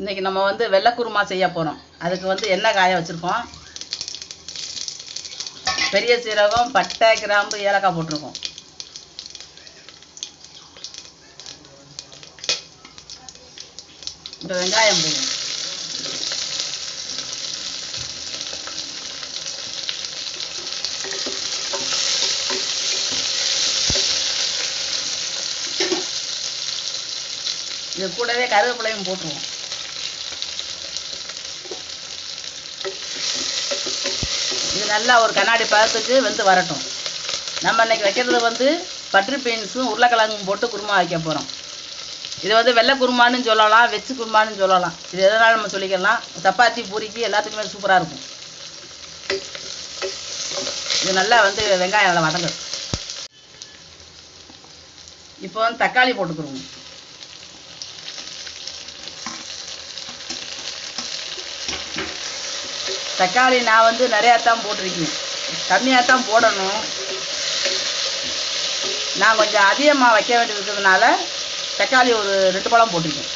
இன்றைக்கி நம்ம வந்து வெள்ளை குருமா செய்ய போகிறோம் அதுக்கு வந்து எண்ணெய் காய வச்சுருக்கோம். பெரிய சீரகம் பட்டை கிராம்பு ஏலக்காய் போட்டிருக்கோம். இப்போ வெங்காயம் போடுவோம் இது கூடவே கருவேப்பிலையும் போட்டுருவோம். நல்லா ஒரு கண்ணாடி பதத்துக்கு வந்து வரட்டும். நம்ம இன்னைக்கு வைக்கிறது வந்து பட்ரி பீன்ஸும் உருளைக்கிழங்கும் போட்டு குருமா வைக்க போகிறோம் இது வந்து வெள்ளை குருமான்னு சொல்லலாம் வெச்சு குருமான்னு சொல்லலாம். இது எதனால நம்ம சொல்லிக்கலாம்? சப்பாத்தி பூரிக்கு எல்லாத்துக்குமே சூப்பராக இருக்கும். இது நல்லா வந்து வெங்காயம் நல்லா வதங்கும் இப்போ வந்து தக்காளி போட்டுக்கிறோம் தக்காளி நான் வந்து நிறையா தான் போட்டிருக்கேன். கம்மியாக தான் போடணும். நான் கொஞ்சம் அதிகமாக வைக்க வேண்டியிருக்கிறதுனால தக்காளி ஒரு ரெண்டு பழம் போட்டிருக்கேன்.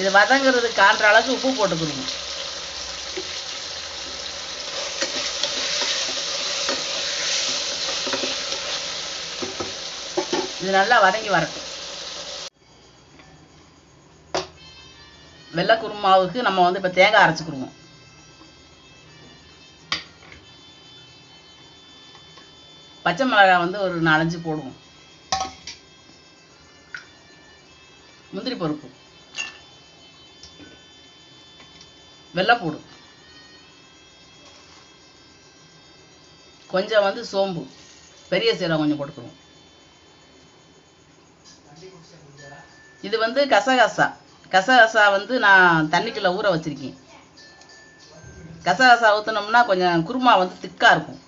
இது வதங்குறதுக்கு காண்ற அளவுக்கு உப்பு போட்டுக்கணும். இது நல்லா வதங்கி வரட்டும். வெள்ளை குருமாவுக்கு நம்ம வந்து இப்போ தேங்காய் அரைச்சிக்கிடுவோம் பச்சை மிளகாய் வந்து ஒரு நாலஞ்சு போடுவோம். முந்திரி பருப்பு. வெள்ளைப்பூடு கொஞ்சம் வந்து சோம்பு. பெரிய சீரகம் கொஞ்சம் போட்டுக்குருவோம் இது வந்து கசகசா. கசகசா வந்து நான் தண்ணிக்குள்ளே ஊற வச்சிருக்கேன். கசகசா ஊற்றினோம்னா கொஞ்சம் குருமா வந்து திக்காக இருக்கும்.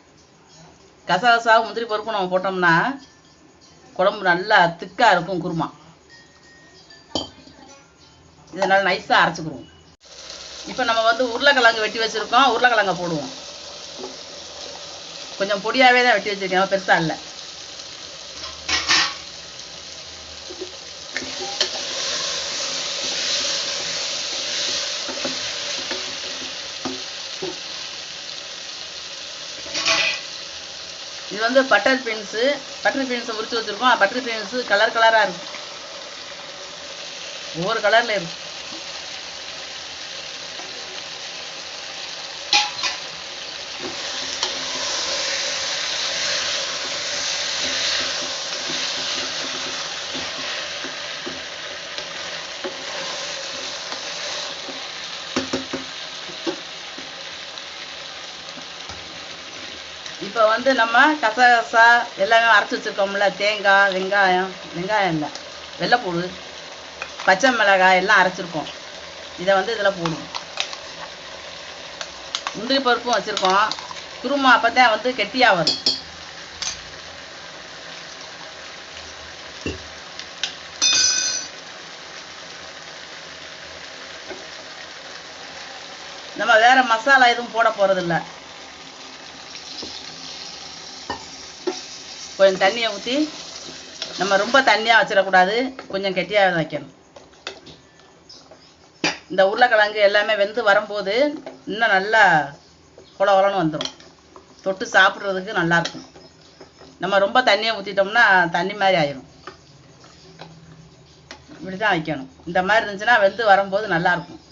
கசகசாவும் முந்திரி பருப்பு நம்ம போட்டோம்னா குழம்பு நல்லா திக்காக இருக்கும் குருமா. இதனால் நைஸாக அரைச்சிக்கிருவோம். இப்போ நம்ம வந்து உருளைக்கிழங்கு வெட்டி வச்சுருக்கோம். உருளைக்கிழங்க போடுவோம். கொஞ்சம் பொடியாகவே தான் வெட்டி வச்சுருக்கேன். பெருசாக இல்லை. வந்து பட்டர் பீன்ஸு பட்டர் பீன்ஸை உரித்து வச்சுருக்கோம். பட்டர் பீன்ஸு கலர் கலராக இருக்கும் ஒவ்வொரு கலரில் இருக்கும் இப்போ வந்து நம்ம கசகசா எல்லாமே அரைச்சி வச்சுருக்கோம்ல தேங்காய் வெங்காயம் வெங்காயம் இல்லை வெள்ளைப்பூடு பச்சை மிளகாய் எல்லாம் அரைச்சிருக்கோம். இதை வந்து இதில் போடுவோம். முந்திரி பருப்பும் வச்சுருக்கோம். குருமா அப்போ தான் வந்து கெட்டியாக வரும். நம்ம வேறு மசாலா எதுவும் போட போகிறதில்ல கொஞ்சம் தண்ணியை ஊற்றி நம்ம ரொம்ப தண்ணியாக வச்சிடக்கூடாது. கொஞ்சம் கெட்டியாக வைக்கணும். இந்த உருளைக்கிழங்கு எல்லாமே வெந்து வரும்போது இன்னும் நல்லா குள கொலன்னு வந்துடும் தொட்டு சாப்பிட்றதுக்கு நல்லாயிருக்கும் நம்ம ரொம்ப தண்ணியை ஊற்றிட்டோம்னா தண்ணி மாதிரி ஆயிரும். இப்படி தான் வைக்கணும். இந்த மாதிரி இருந்துச்சுன்னா வெந்து வரும்போது நல்லாயிருக்கும்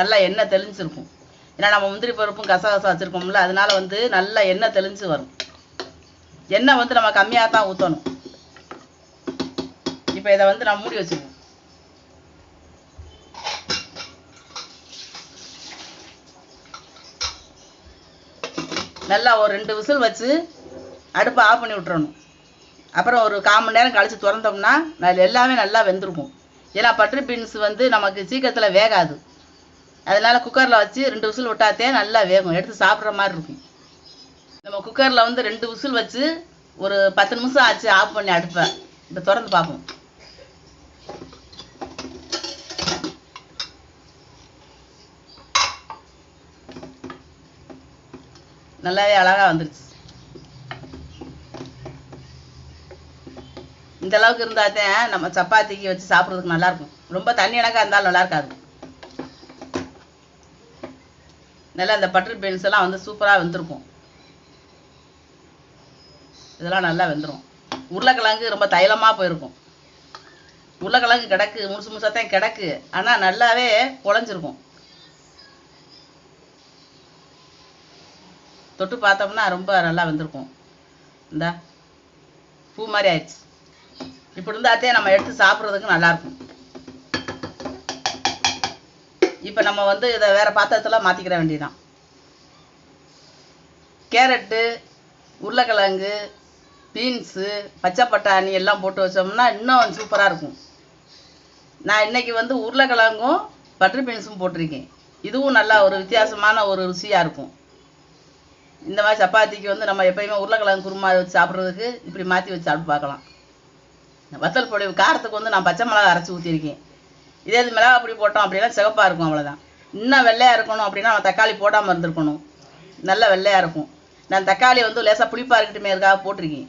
நல்லா எண்ணெய் தெளிஞ்சிருக்கும். ஏன்னா நம்ம முந்திரி பருப்பும் கசகசா வச்சுருக்கோம்ல அதனால வந்து நல்லா எண்ணெய் தெளிஞ்சு வரும். எண்ணெய் வந்து நம்ம கம்மியாக தான் ஊற்றணும் இப்போ இதை வந்து நம்ம மூடி வச்சுக்குவோம் நல்லா ஒரு ரெண்டு விசில் வச்சு அடுப்பை ஆஃப் பண்ணி விட்டுறணும். அப்புறம் ஒரு கால் மணி நேரம் கழித்து திறந்தோம்னா அதில் எல்லாமே நல்லா வெந்திருக்கும். ஏன்னா பட்ரு பீன்ஸ் வந்து நமக்கு சீக்கிரத்தில் வேகாது. அதனால் குக்கரில் வச்சு ரெண்டு விசில் விட்டாத்தே நல்லா வேகும். எடுத்து சாப்பிட்ற மாதிரி இருக்கும். நம்ம குக்கரில் வந்து ரெண்டு விசில் வச்சு ஒரு பத்து நிமிஷம் ஆச்சு ஆஃப் பண்ணி அடுப்பேன் இப்போ திறந்து பார்ப்போம். நல்லாவே அழகாக வந்துருச்சு. இந்த அளவுக்கு இருந்தால் தான் நம்ம சப்பாத்திக்கு வச்சு சாப்பிட்றதுக்கு நல்லா இருக்கும் ரொம்ப தண்ணி கணக்காக இருந்தாலும் நல்லா இருக்காது நல்லா இந்த பட்டர் பீன்ஸ் எல்லாம் வந்து சூப்பராக வந்திருக்கும். இதெல்லாம் நல்லா வெந்துடும் உருளைக்கிழங்கு ரொம்ப தைலமாக போயிருக்கும். உருளைக்கிழங்கு கிடக்கு முழுசு முழுசாக தான் கிடக்கு. ஆனால் நல்லாவே குழஞ்சிருக்கும். தொட்டு பார்த்தோம்னா ரொம்ப நல்லா வெந்திருக்கும். இந்தா பூ மாதிரி ஆயிடுச்சு. இப்படி இருந்தாத்தே நம்ம எடுத்து சாப்பிட்றதுக்கு நல்லாயிருக்கும் இப்போ நம்ம வந்து இதை வேறு பாத்திரத்தில் மாற்றிக்கிற வேண்டியதுதான். கேரட்டு உருளைக்கிழங்கு பீன்ஸு பச்சை பட்டாணி எல்லாம் போட்டு வச்சோம்னா இன்னும் சூப்பராக இருக்கும். நான் இன்னைக்கு வந்து உருளைக்கிழங்கும் பட்டர் பீன்ஸும் போட்டிருக்கேன். இதுவும் நல்லா ஒரு வித்தியாசமான ஒரு ருசியாக இருக்கும். இந்த மாதிரி சப்பாத்திக்கு வந்து நம்ம எப்பயுமே உருளைக்கிழங்கு குருமா வச்சு சாப்பிட்றதுக்கு இப்படி மாற்றி வச்சு சாப்பிட்டு பார்க்கலாம். வத்தல் பொடி காரத்துக்கு வந்து நான் பச்சை மிளகா அரைச்சி ஊற்றிருக்கேன் இதே இது மிளகா பொடி போட்டோம் அப்படின்னா சிகப்பாக இருக்கும் அவ்வளோதான் இன்னும் வெள்ளையாக இருக்கணும் அப்படின்னா நம்ம தக்காளி போடாமல் இருந்திருக்கணும். நல்ல வெள்ளையாக இருக்கும். நான் தக்காளி வந்து லேசாக புளிப்பாக இருக்கட்டுமே இருக்காக போட்டிருக்கேன்.